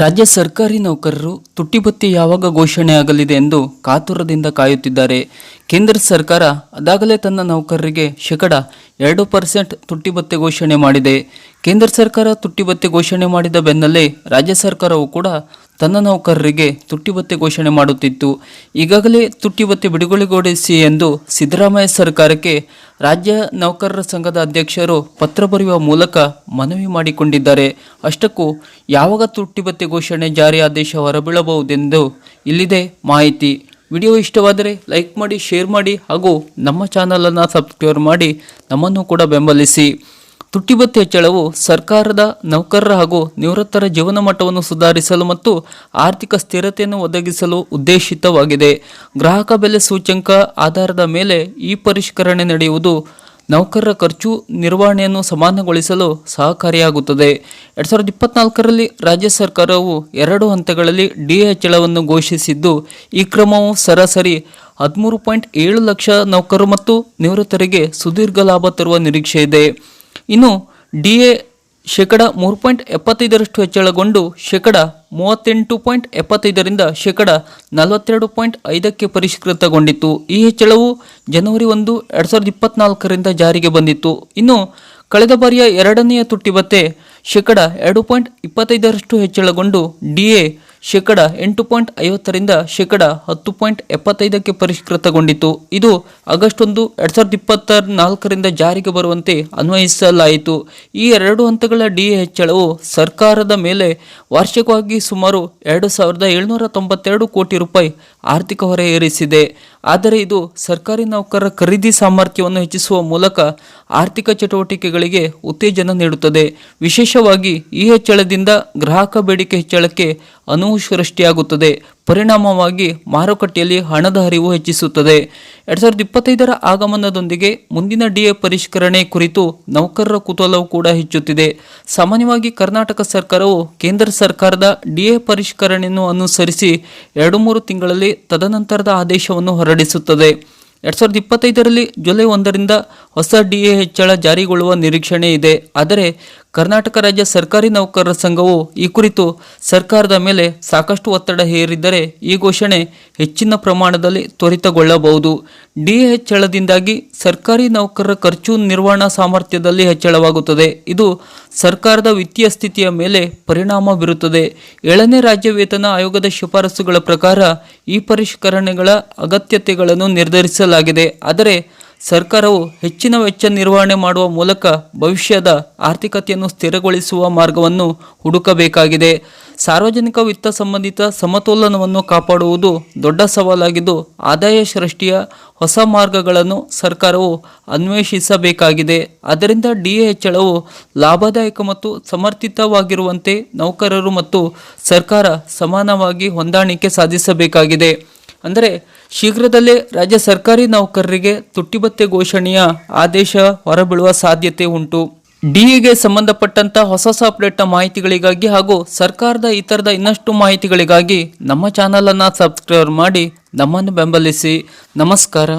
ರಾಜ್ಯ ಸರ್ಕಾರಿ ನೌಕರರು ತುಟ್ಟಿಬತ್ತಿ ಯಾವಾಗ ಘೋಷಣೆ ಆಗಲಿದೆ ಎಂದು ಕಾತುರದಿಂದ ಕಾಯುತ್ತಿದ್ದಾರೆ. ಕೇಂದ್ರ ಸರ್ಕಾರ ಅದಾಗಲೇ ತನ್ನ ನೌಕರರಿಗೆ ಶೇಕಡ ಎರಡು ಪರ್ಸೆಂಟ್ ತುಟ್ಟಿಭತ್ಯೆ ಘೋಷಣೆ ಮಾಡಿದೆ. ಕೇಂದ್ರ ಸರ್ಕಾರ ತುಟ್ಟಿಭತ್ಯೆ ಘೋಷಣೆ ಮಾಡಿದ ಬೆನ್ನಲ್ಲೇ ರಾಜ್ಯ ಸರ್ಕಾರವು ಕೂಡ ತನ್ನ ನೌಕರರಿಗೆ ತುಟ್ಟಿಭತ್ಯೆ ಘೋಷಣೆ ಮಾಡುತ್ತಿತ್ತು. ಈಗಾಗಲೇ ತುಟ್ಟಿಭತ್ಯೆ ಬಿಡುಗಡೆಗೊಳಿಸಿ ಎಂದು ಸಿದ್ದರಾಮಯ್ಯ ಸರ್ಕಾರಕ್ಕೆ ರಾಜ್ಯ ನೌಕರರ ಸಂಘದ ಅಧ್ಯಕ್ಷರು ಪತ್ರ ಬರೆಯುವ ಮೂಲಕ ಮನವಿ ಮಾಡಿಕೊಂಡಿದ್ದಾರೆ. ಅಷ್ಟಕ್ಕೂ ಯಾವಾಗ ತುಟ್ಟಿಭತ್ಯೆ ಘೋಷಣೆ ಜಾರಿ ಆದೇಶ ಹೊರಬೀಳಬಹುದೆಂದು ಇಲ್ಲಿದೆ ಮಾಹಿತಿ. ವಿಡಿಯೋ ಇಷ್ಟವಾದರೆ ಲೈಕ್ ಮಾಡಿ, ಶೇರ್ ಮಾಡಿ ಹಾಗೂ ನಮ್ಮ ಚಾನಲನ್ನು ಸಬ್ಸ್ಕ್ರೈಬ್ ಮಾಡಿ ನಮ್ಮನ್ನು ಕೂಡ ಬೆಂಬಲಿಸಿ. ತುಟ್ಟಿಬತ್ತಿ ಹೆಚ್ಚಳವು ಸರ್ಕಾರದ ನೌಕರರ ಹಾಗೂ ನಿವೃತ್ತರ ಜೀವನ ಮಟ್ಟವನ್ನು ಸುಧಾರಿಸಲು ಮತ್ತು ಆರ್ಥಿಕ ಸ್ಥಿರತೆಯನ್ನು ಒದಗಿಸಲು ಉದ್ದೇಶಿತವಾಗಿದೆ. ಗ್ರಾಹಕ ಬೆಲೆ ಸೂಚ್ಯಂಕ ಆಧಾರದ ಮೇಲೆ ಈ ಪರಿಷ್ಕರಣೆ ನಡೆಯುವುದು ನೌಕರರ ಖರ್ಚು ನಿರ್ವಹಣೆಯನ್ನು ಸಮಾನಗೊಳಿಸಲು ಸಹಕಾರಿಯಾಗುತ್ತದೆ. ಎರಡು ಸಾವಿರದ ಇಪ್ಪತ್ನಾಲ್ಕರಲ್ಲಿ ರಾಜ್ಯ ಸರ್ಕಾರವು ಎರಡು ಹಂತಗಳಲ್ಲಿ ಡಿ ಹೆಚ್ಚಳವನ್ನು ಘೋಷಿಸಿದ್ದು, ಈ ಕ್ರಮವು ಸರಾಸರಿ ಹದಿಮೂರು ಪಾಯಿಂಟ್ ಏಳು ಲಕ್ಷ ನೌಕರರು ಮತ್ತು ನಿವೃತ್ತರಿಗೆ ಸುದೀರ್ಘ ಲಾಭ ತರುವ ನಿರೀಕ್ಷೆ ಇದೆ. ಇನ್ನು ಡಿಎ ಶೇಕಡ ಮೂರು ಪಾಯಿಂಟ್ ಎಪ್ಪತ್ತೈದರಷ್ಟು ಹೆಚ್ಚಳಗೊಂಡು ಶೇಕಡ ಮೂವತ್ತೆಂಟು ಪಾಯಿಂಟ್ ಎಪ್ಪತ್ತೈದರಿಂದ ಶೇಕಡ ನಲವತ್ತೆರಡು ಪಾಯಿಂಟ್ ಐದಕ್ಕೆ ಪರಿಷ್ಕೃತಗೊಂಡಿತ್ತು. ಈ ಹೆಚ್ಚಳವು ಜನವರಿ ಒಂದು, ಎರಡು ಸಾವಿರದ ಇಪ್ಪತ್ನಾಲ್ಕರಿಂದ ಜಾರಿಗೆ ಬಂದಿತ್ತು. ಇನ್ನು ಕಳೆದ ಬಾರಿಯ ಎರಡನೆಯ ತುಟ್ಟಿ ಬತ್ತೆ ಶೇಕಡ ಎರಡು ಪಾಯಿಂಟ್ ಇಪ್ಪತ್ತೈದರಷ್ಟು ಹೆಚ್ಚಳಗೊಂಡು ಡಿಎ ಶೇಕಡ ಎಂಟು ಪಾಯಿಂಟ್ ಐವತ್ತರಿಂದ ಶೇಕಡ ಹತ್ತು ಪಾಯಿಂಟ್ ಎಪ್ಪತ್ತೈದಕ್ಕೆ ಪರಿಷ್ಕೃತಗೊಂಡಿತು. ಇದು ಆಗಸ್ಟ್ ಒಂದು ಎರಡು ಸಾವಿರದ ಇಪ್ಪತ್ತ ನಾಲ್ಕರಿಂದ ಜಾರಿಗೆ ಬರುವಂತೆ ಅನ್ವಯಿಸಲಾಯಿತು. ಈ ಎರಡು ಹಂತಗಳ ಡಿ ಹೆಚ್ಚಳವು ಸರ್ಕಾರದ ಮೇಲೆ ವಾರ್ಷಿಕವಾಗಿ ಸುಮಾರು ಎರಡು ಸಾವಿರದ ಏಳ್ನೂರ ತೊಂಬತ್ತೆರಡು ಕೋಟಿ ರೂಪಾಯಿ ಆರ್ಥಿಕ ಹೊರೆ ಏರಿಸಿದೆ. ಆದರೆ ಇದು ಸರ್ಕಾರಿ ನೌಕರರ ಖರೀದಿ ಸಾಮರ್ಥ್ಯವನ್ನು ಹೆಚ್ಚಿಸುವ ಮೂಲಕ ಆರ್ಥಿಕ ಚಟುವಟಿಕೆಗಳಿಗೆ ಉತ್ತೇಜನ ನೀಡುತ್ತದೆ. ವಿಶೇಷವಾಗಿ ಈ ಹೆಚ್ಚಳದಿಂದ ಗ್ರಾಹಕ ಬೇಡಿಕೆ ಹೆಚ್ಚಳಕ್ಕೆ ಅನುವು ಸೃಷ್ಟಿಯಾಗುತ್ತದೆ. ಪರಿಣಾಮವಾಗಿ ಮಾರುಕಟ್ಟೆಯಲ್ಲಿ ಹಣದ ಹರಿವು ಹೆಚ್ಚಿಸುತ್ತದೆ. ಎರಡ್ ಸಾವಿರದ ಇಪ್ಪತ್ತೈದರ ಆಗಮನದೊಂದಿಗೆ ಮುಂದಿನ ಡಿಎ ಪರಿಷ್ಕರಣೆ ಕುರಿತು ನೌಕರರ ಕುತೂಹಲವು ಕೂಡ ಹೆಚ್ಚುತ್ತಿದೆ. ಸಾಮಾನ್ಯವಾಗಿ ಕರ್ನಾಟಕ ಸರ್ಕಾರವು ಕೇಂದ್ರ ಸರ್ಕಾರದ ಡಿಎ ಪರಿಷ್ಕರಣೆಯನ್ನು ಅನುಸರಿಸಿ ಎರಡು ಮೂರು ತಿಂಗಳಲ್ಲಿ ತದನಂತರದ ಆದೇಶವನ್ನು ಹೊರಡಿಸುತ್ತದೆ. ಎರಡ್ ಸಾವಿರದ ಇಪ್ಪತ್ತೈದರಲ್ಲಿ ಜುಲೈ ಒಂದರಿಂದ ಹೊಸ ಡಿಎ ಹೆಚ್ಚಳ ಜಾರಿಗೊಳ್ಳುವ ನಿರೀಕ್ಷಣೆ ಇದೆ. ಆದರೆ ಕರ್ನಾಟಕ ರಾಜ್ಯ ಸರ್ಕಾರಿ ನೌಕರರ ಸಂಘವು ಈ ಕುರಿತು ಸರ್ಕಾರದ ಮೇಲೆ ಸಾಕಷ್ಟು ಒತ್ತಡ ಹೇರಿದ್ದರೆ ಈ ಘೋಷಣೆ ಹೆಚ್ಚಿನ ಪ್ರಮಾಣದಲ್ಲಿ ತ್ವರಿತಗೊಳ್ಳಬಹುದು. ಡಿ ಹೆಚ್ಚಳದಿಂದಾಗಿ ಸರ್ಕಾರಿ ನೌಕರರ ಖರ್ಚು ನಿರ್ವಹಣಾ ಸಾಮರ್ಥ್ಯದಲ್ಲಿ ಹೆಚ್ಚಳವಾಗುತ್ತದೆ. ಇದು ಸರ್ಕಾರದ ವಿತ್ತೀಯ ಸ್ಥಿತಿಯ ಮೇಲೆ ಪರಿಣಾಮ ಬೀರುತ್ತದೆ. ಏಳನೇ ರಾಜ್ಯ ವೇತನ ಆಯೋಗದ ಶಿಫಾರಸುಗಳ ಪ್ರಕಾರ ಈ ಪರಿಷ್ಕರಣೆಗಳ ಅಗತ್ಯತೆಗಳನ್ನು ನಿರ್ಧರಿಸಲಾಗಿದೆ. ಆದರೆ ಸರ್ಕಾರವು ಹೆಚ್ಚಿನ ವೆಚ್ಚ ನಿರ್ವಹಣೆ ಮಾಡುವ ಮೂಲಕ ಭವಿಷ್ಯದ ಆರ್ಥಿಕತೆಯನ್ನು ಸ್ಥಿರಗೊಳಿಸುವ ಮಾರ್ಗವನ್ನು ಹುಡುಕಬೇಕಾಗಿದೆ. ಸಾರ್ವಜನಿಕ ವಿತ್ತ ಸಂಬಂಧಿತ ಸಮತೋಲನವನ್ನು ಕಾಪಾಡುವುದು ದೊಡ್ಡ ಸವಾಲಾಗಿದ್ದು, ಆದಾಯ ಸೃಷ್ಟಿಯ ಹೊಸ ಮಾರ್ಗಗಳನ್ನು ಸರ್ಕಾರವು ಅನ್ವೇಷಿಸಬೇಕಾಗಿದೆ. ಅದರಿಂದ ಡಿ ಎ ಹೆಚ್ಚಳವು ಲಾಭದಾಯಕ ಮತ್ತು ಸಮರ್ಥಿತವಾಗಿರುವಂತೆ ನೌಕರರು ಮತ್ತು ಸರ್ಕಾರ ಸಮಾನವಾಗಿ ಹೊಂದಾಣಿಕೆ ಸಾಧಿಸಬೇಕಾಗಿದೆ. ಅಂದರೆ ಶೀಘ್ರದಲ್ಲೇ ರಾಜ್ಯ ಸರ್ಕಾರಿ ನೌಕರರಿಗೆ ತುಟ್ಟಿಬತ್ತೆ ಘೋಷಣೆಯ ಆದೇಶ ಹೊರಬೀಳುವ ಸಾಧ್ಯತೆ ಉಂಟು. ಡಿಎಗೆ ಸಂಬಂಧಪಟ್ಟಂತ ಹೊಸ ಹೊಸ ಅಪ್ಡೇಟ್ನ ಮಾಹಿತಿಗಳಿಗಾಗಿ ಹಾಗೂ ಸರ್ಕಾರದ ಇತರದ ಇನ್ನಷ್ಟು ಮಾಹಿತಿಗಳಿಗಾಗಿ ನಮ್ಮ ಚಾನಲನ್ನು ಸಬ್ಸ್ಕ್ರೈಬ್ ಮಾಡಿ ನಮ್ಮನ್ನು ಬೆಂಬಲಿಸಿ. ನಮಸ್ಕಾರ.